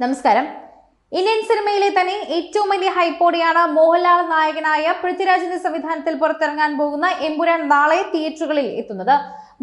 നമസ്കാരം. ഇന്ത്യൻ സിനിമയിലെ തന്നെ ഏറ്റവും വലിയ ഹൈപ്പോടെയാണ് മോഹൻലാൽ നായകനായ പൃഥ്വിരാജിന്റെ സംവിധാനത്തിൽ പുറത്തിറങ്ങാൻ പോകുന്ന എമ്പുരാൻ നാളെ തിയേറ്ററുകളിൽ എത്തുന്നത്.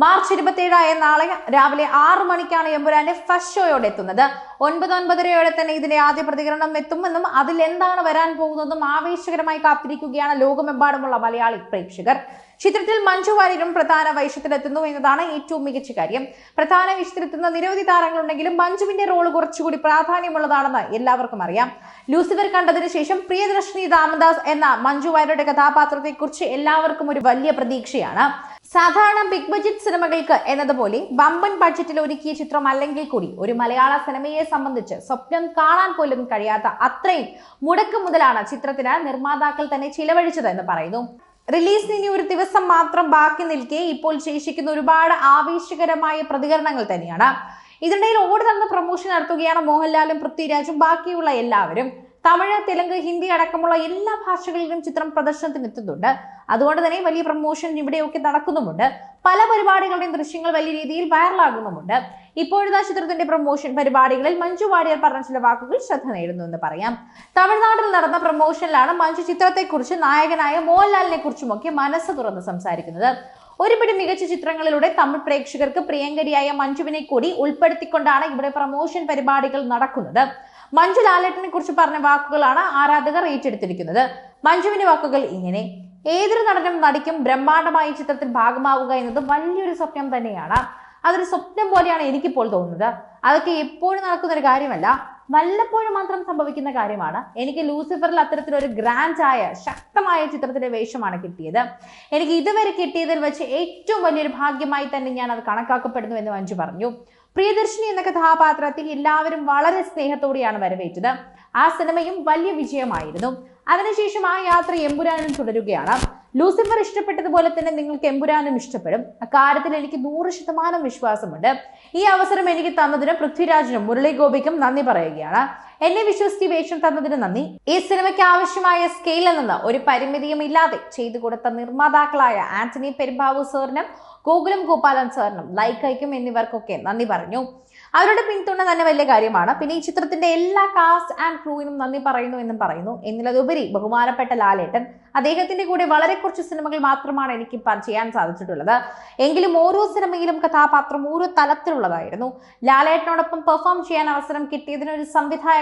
മാർച്ച് ഇരുപത്തിയേഴായ നാളെ രാവിലെ ആറ് മണിക്കാണ് എമ്പുരാന്റെ ഫസ്റ്റ് ഷോയോടെ എത്തുന്നത്. ഒൻപത് ഒൻപതരയോടെ തന്നെ ഇതിന്റെ ആദ്യ പ്രതികരണം എത്തുമെന്നും അതിൽ എന്താണ് വരാൻ പോകുന്നതും ആവേശകരമായി കാത്തിരിക്കുകയാണ് ലോകമെമ്പാടുമുള്ള മലയാളി പ്രേക്ഷകർ. ചിത്രത്തിൽ മഞ്ജു വാര്യരും പ്രധാന വേഷത്തിലെത്തുന്നു എന്നതാണ് ഏറ്റവും മികച്ച കാര്യം. പ്രധാന വേഷത്തിലെത്തുന്ന നിരവധി താരങ്ങളുണ്ടെങ്കിലും മഞ്ജുവിന്റെ റോൾ കുറച്ചുകൂടി പ്രാധാന്യമുള്ളതാണെന്ന് എല്ലാവർക്കും അറിയാം. ലൂസിഫർ കണ്ടതിന് ശേഷം പ്രിയദർശിനി രാമദാസ് എന്ന മഞ്ജു വാര്യരുടെ കഥാപാത്രത്തെക്കുറിച്ച് എല്ലാവർക്കും ഒരു വലിയ പ്രതീക്ഷയാണ്. സാധാരണ ബിഗ് ബജറ്റ് സിനിമകൾക്ക് എന്നതുപോലെ ബമ്പൻ ബഡ്ജറ്റിൽ ഒരുക്കിയ ചിത്രം അല്ലെങ്കിൽ കൂടി ഒരു മലയാള സിനിമയെ സംബന്ധിച്ച് സ്വപ്നം കാണാൻ പോലും കഴിയാത്ത അത്രയും മുടക്ക് മുതലാണ് ചിത്രത്തിന് നിർമ്മാതാക്കൾ തന്നെ ചിലവഴിച്ചത് എന്ന് പറയുന്നു. റിലീസിന് ഇനി ഒരു ദിവസം മാത്രം ബാക്കി നിൽക്കെ ഇപ്പോൾ ശേഷിക്കുന്ന ഒരുപാട് ആവേശകരമായ പ്രതികരണങ്ങൾ തന്നെയാണ്. ഇതിനിടയിൽ ഓടി നടന്ന് പ്രൊമോഷൻ നടത്തുകയാണ് മോഹൻലാലും പൃഥ്വിരാജും. ബാക്കിയുള്ള എല്ലാവരും തമിഴ് തെലുങ്ക് ഹിന്ദി അടക്കമുള്ള എല്ലാ ഭാഷകളിലും ചിത്രം പ്രദർശനത്തിന് എത്തുന്നുണ്ട്. അതുകൊണ്ട് തന്നെ വലിയ പ്രൊമോഷൻ ഇവിടെയൊക്കെ നടക്കുന്നുമുണ്ട്. പല പരിപാടികളുടെയും ദൃശ്യങ്ങൾ വലിയ രീതിയിൽ വൈറലാകുന്നുമുണ്ട് ഇപ്പോഴത്തെ ചിത്രത്തിന്റെ പ്രൊമോഷൻ പരിപാടികളിൽ മഞ്ജു വാര്യർ പറഞ്ഞ ചില വാക്കുകൾ ശ്രദ്ധ നേടുന്നു എന്ന് പറയാം. തമിഴ്നാട്ടിൽ നടന്ന പ്രൊമോഷനിലാണ് മഞ്ജു ചിത്രത്തെക്കുറിച്ച് നായകനായ മോഹൻലാലിനെ കുറിച്ചുമൊക്കെ മനസ്സ് തുറന്ന് സംസാരിക്കുന്നത്. ഒരുപിടി മികച്ച ചിത്രങ്ങളിലൂടെ തമിഴ് പ്രേക്ഷകർക്ക് പ്രിയങ്കരിയായ മഞ്ജുവിനെ കൂടി ഉൾപ്പെടുത്തിക്കൊണ്ടാണ് ഇവിടെ പ്രൊമോഷൻ പരിപാടികൾ നടക്കുന്നത്. മഞ്ജു ലാലേട്ടനെ കുറിച്ച് പറഞ്ഞ വാക്കുകളാണ് ആരാധകർ ഏറ്റെടുത്തിരിക്കുന്നത്. മഞ്ജുവിന്റെ വാക്കുകൾ ഇങ്ങനെ ഏതൊരു നടനും നടിക്കും ബ്രഹ്മാണ്ഡമായ ചിത്രത്തിൽ ഭാഗമാവുക എന്നത് വലിയൊരു സ്വപ്നം തന്നെയാണ്. അതൊരു സ്വപ്നം പോലെയാണ് എനിക്കിപ്പോൾ തോന്നുന്നത്. അതൊക്കെ എപ്പോഴും നടക്കുന്ന ഒരു കാര്യമല്ല. വല്ലപ്പോഴും മാത്രം സംഭവിക്കുന്ന കാര്യമാണ്. എനിക്ക് ലൂസിഫറിൽ അത്തരത്തിലൊരു ഗ്രാൻഡ് ആയ ശക്തമായ ചിത്രത്തിന്റെ വേഷമാണ് കിട്ടിയത്. എനിക്ക് ഇതുവരെ കിട്ടിയതിൽ വെച്ച് ഏറ്റവും വലിയൊരു ഭാഗ്യമായി തന്നെ ഞാൻ അത് കണക്കാക്കപ്പെടുന്നു എന്ന് മഞ്ജു പറഞ്ഞു. പ്രിയദർശിനി എന്ന കഥാപാത്രത്തിൽ എല്ലാവരും വളരെ സ്നേഹത്തോടെയാണ് വരവേറ്റത്. ആ സിനിമയും വലിയ വിജയമായിരുന്നു. അതിനുശേഷം ആ യാത്ര എമ്പുരാനിൽ തുടരുകയാണ്. ലൂസിഫർ ഇഷ്ടപ്പെട്ടതുപോലെ തന്നെ നിങ്ങൾക്ക് എമ്പുരാനും ഇഷ്ടപ്പെടും. അക്കാര്യത്തിൽ എനിക്ക് നൂറ് ശതമാനം വിശ്വാസമുണ്ട്. ഈ അവസരം എനിക്ക് തന്നതിന് പൃഥ്വിരാജിനും മുരളി ഗോപിക്കും നന്ദി പറയുകയാണ്. എന്നെ വിശ്വസിച്ച് വേഷം തന്നതിന് നന്ദി. ഈ സിനിമയ്ക്ക് ആവശ്യമായ സ്കെയിലിൽ നിന്ന് ഒരു പരിമിതിയും ഇല്ലാതെ ചെയ്തു കൊടുത്ത നിർമ്മാതാക്കളായ ആന്റണി പെരുമ്പാവു സാറിനും ഗോകുലം ഗോപാലൻ സാറിനും ലൈക്കൈക്കും എന്നിവർക്കൊക്കെ നന്ദി പറഞ്ഞു. അവരുടെ പിന്തുണ തന്നെ വലിയ കാര്യമാണ്. പിന്നെ ഈ ചിത്രത്തിന്റെ എല്ലാ കാസ്റ്റ് ആൻഡ് ക്രൂവിനും നന്ദി പറയുന്നു എന്നും പറയുന്നു. എന്നുള്ളതുപരി ബഹുമാനപ്പെട്ട ലാലേട്ടൻ അദ്ദേഹത്തിന്റെ കൂടെ വളരെ കുറച്ച് സിനിമകൾ മാത്രമാണ് എനിക്ക് ചെയ്യാൻ സാധിച്ചിട്ടുള്ളത്. എങ്കിലും ഓരോ സിനിമയിലും കഥാപാത്രം ഓരോ തലത്തിലുള്ളതായിരുന്നു. ലാലേട്ടനോടൊപ്പം പെർഫോം ചെയ്യാൻ അവസരം കിട്ടിയതിന് ഒരു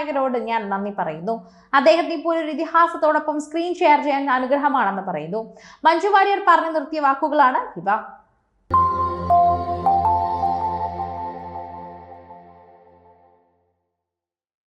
സംവിധായകരോട് ഞാൻ നന്ദി പറയുന്നു. അദ്ദേഹത്തെ ഇപ്പോൾ ഒരു ഇതിഹാസത്തോടൊപ്പം സ്ക്രീൻ ഷെയർ ചെയ്യാൻ അനുഗ്രഹമാണെന്ന് പറയുന്നു. മഞ്ജു വാര്യർ പറഞ്ഞു നിർത്തിയ വാക്കുകളാണ് ഇവ.